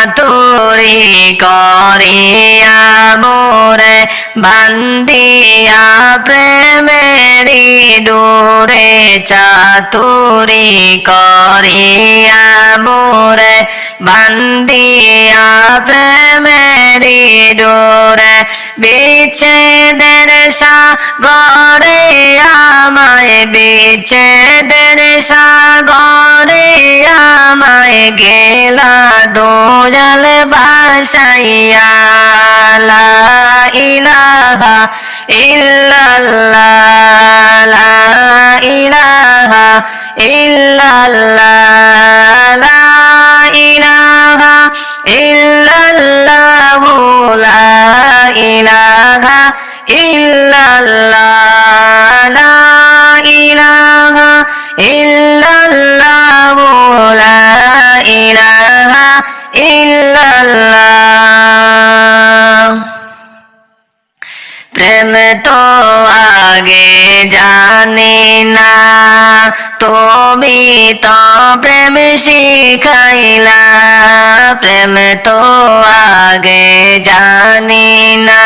চাতুরি করে মোরে বান্দিয়া প্রেমেরি ডোরে চাতুরি করে মোরে বান্দিয়া প্রেমেরি ডোরে বিচ্ছেদের সাগরে আমায় বিচ্ছেদের সাগরে আমায় গেলা দোজল বাসাইয়া, লা ইলাহা ইল্লাল্লাহ, লা ইলাহা ইল্লাল্লাহ। ইল্লাল্লাহ লা ইলাহা ইল্লাল্লাহ লা ইলাহা ইল্লাল্লাহ লা প্রেম তো আগে জানি না তুমি তো প্রেম শিখাইলা। প্রেম তো আগে জানি না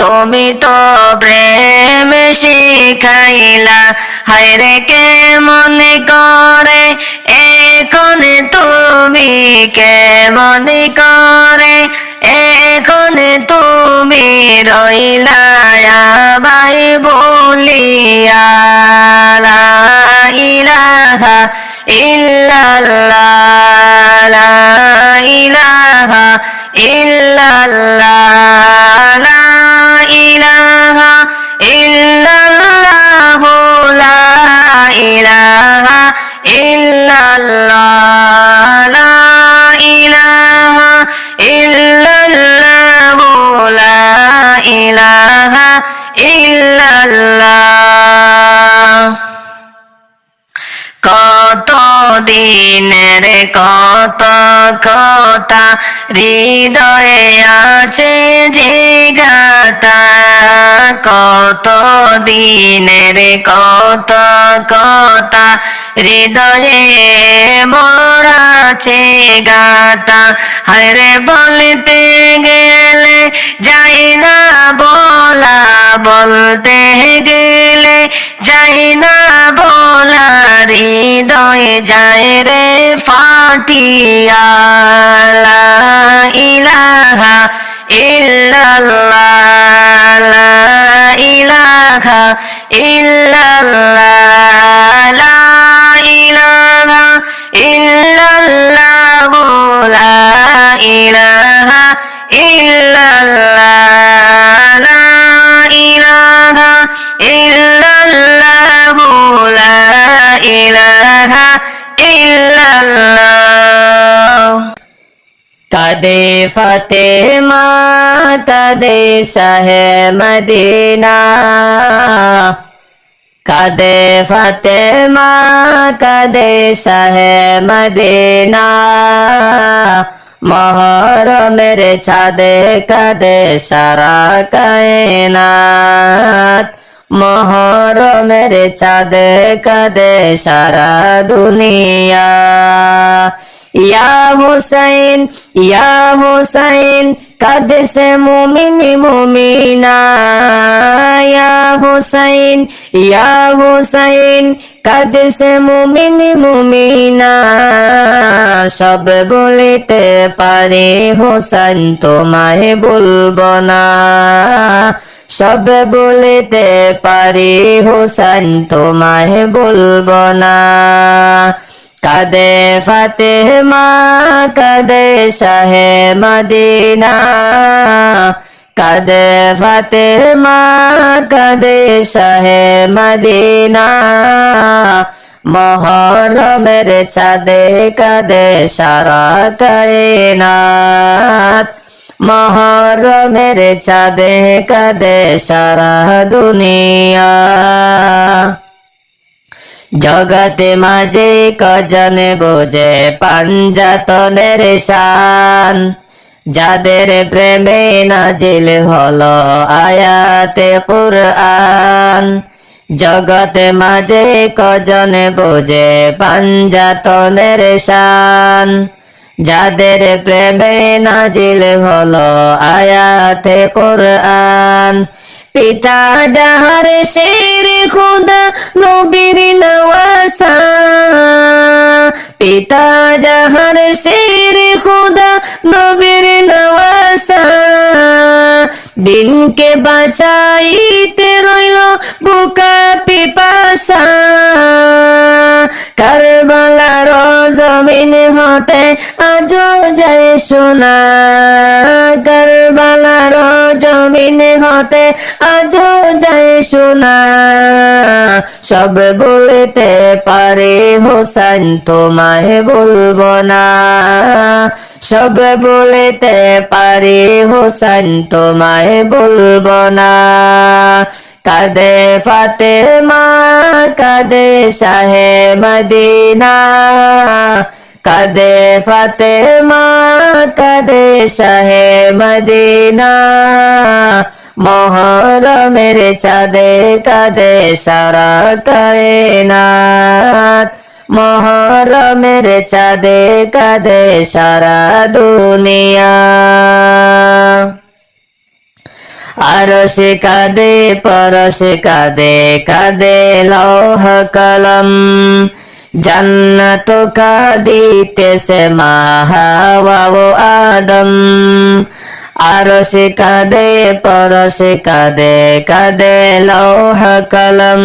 তুমি তো প্রেম শিখাইলা। হায়রে কে মনে করে? এখন তুমি কে মনে করে? এখন তুমি রইলা ভাই বলিয়া, লা ইলাহা ইল্লাল্লাহ ইলাহা ইল্লাল্লাহ, লা ইলাহা ইল্লাল্লাহ, লা ইলাহা কত দিনের কত কথা হৃদয়ে আছে যে গাতা কত দিনের কত কথা হৃদয়ে মরাছে গাতা হরে বলতে গেলে যাই না বলা বলতে গেলে যাই না বলা হৃদয় যায় রে ফাটিয়া। ইলাহা ইল্লাল্লাহ ইলাহা ইল্লাল্লাহ। কাদে ফতেমা কাদে শাহে মদিনা। কাদে ফতেমা, কাদে শাহে মদিনা। মহরমের ছাদে কাদে সারা কায়নাত। মহরমের চাঁদে কাদে সারা দুনিয়া। হুসাইন, ইয়া হুসাইন কাদে সে মুমিনি। মুমিনা হুসাইন, ইয়া হুসাইন কাদে সে মুমিনি মুমিনা। সব বলিতে পারে হোসেন তোমায় বলব না। সব বলিতে পারি হোসেন তোমায় বলব না। কাদে ফাতেমা, কাদে শাহে মদিনা। কাদে ফাতেমা, কাদে শাহে মদিনা। মহরমের চাঁদে কাদে সারা কায়নাত। মহরমের চাঁদে কাদে সারা দুনিয়া। জগতে মাঝে কজন বোঝে পাঞ্জাতনের শান। যাদের প্রেমে নাজিল হলো আয়াতে কুরআন। জগতে মাঝে কজন বোঝে পাঞ্জাতনের শান। যাদের প্রেমে নাজিল হলো আয়াতে কোরআন। পিতা যাহার শের খুদা, নবীর নওয়াসা। পিতা যাহার শের খুদা, নবীর নওয়াসা। দিনকে বাঁচাইতে রইল বুকা পিপাসা। কারবালার জমিন হতে আজ যায় শোনা কারবালার জমিন হতে আজ যায় শোনা। সব বলতে পারে হোসেন, তোমায় বলব না। সব বলতে পারে হোসেন, তোমায় বলব না। কাদে ফাতে মা কাদে শাহে মদিনা। কাদে ফাতে মা কাদে শাহে মদিনা মহরমের চাঁদে কাদে সারা কায়নাত মহরমের চাঁদে কাদে সারা দুনিয়া আরশে কাদে পরশে কাদে কাদে লৌহ কলম জান্নাত কাদিতেছে মা হাওয়া আদম। আরশে কাদে, পরশে কাদে কাদে লৌহ কলম।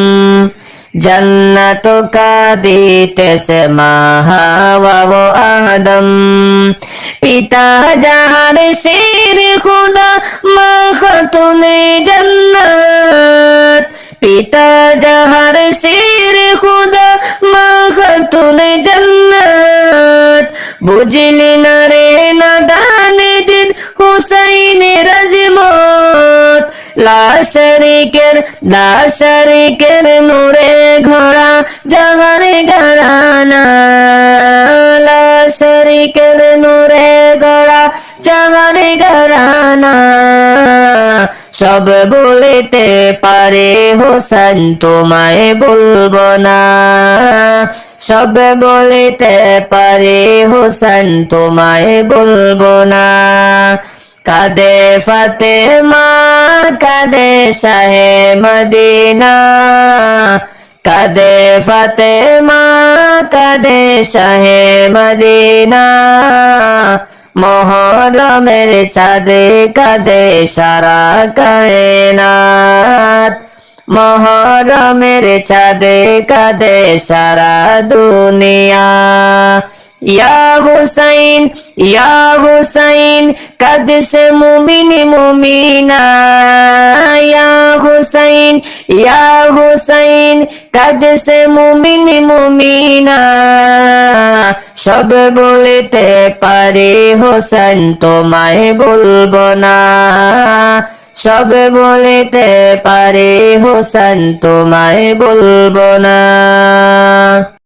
জন্নত কাদিতেছে মা হাওয়া আদম। পিতা যাহার শের খুদা মা খাতুনে জন্নত। বুঝলি না রে না দানে জিদ হুসাইনের আজমত লাশরিকের লাশরিকের নূরে ঘোড়া, জাহারে ঘরানা। লাশরিকের নূরে ঘোড়া, জাহারে ঘরানা। সব বলিতে পারে হোসেন তোমায় বলব না। সব বলিতে পারে হোসেন, তোমায় বলব না। কাদে ফাতে মা কাদে শাহে মদিনা। কাদে ফাতে মা কাদে শাহে মদিনা। মহরমের চাঁদে কাদে সারা কায়নাত। মহরমের চাঁদে কাদে সারা দুনিয়া। ইয়া হুসাইন ইয়া হুসাইন কদ সে মুমিন মুমিনা। ইয়া হুসাইন ইয়া হুসাইন কদ সে মুমিন মুমিনা। সব বলতে পারে হোসেন তোমায় বলব না। সব বলতে পারে হোসেন তোমায় বলব না।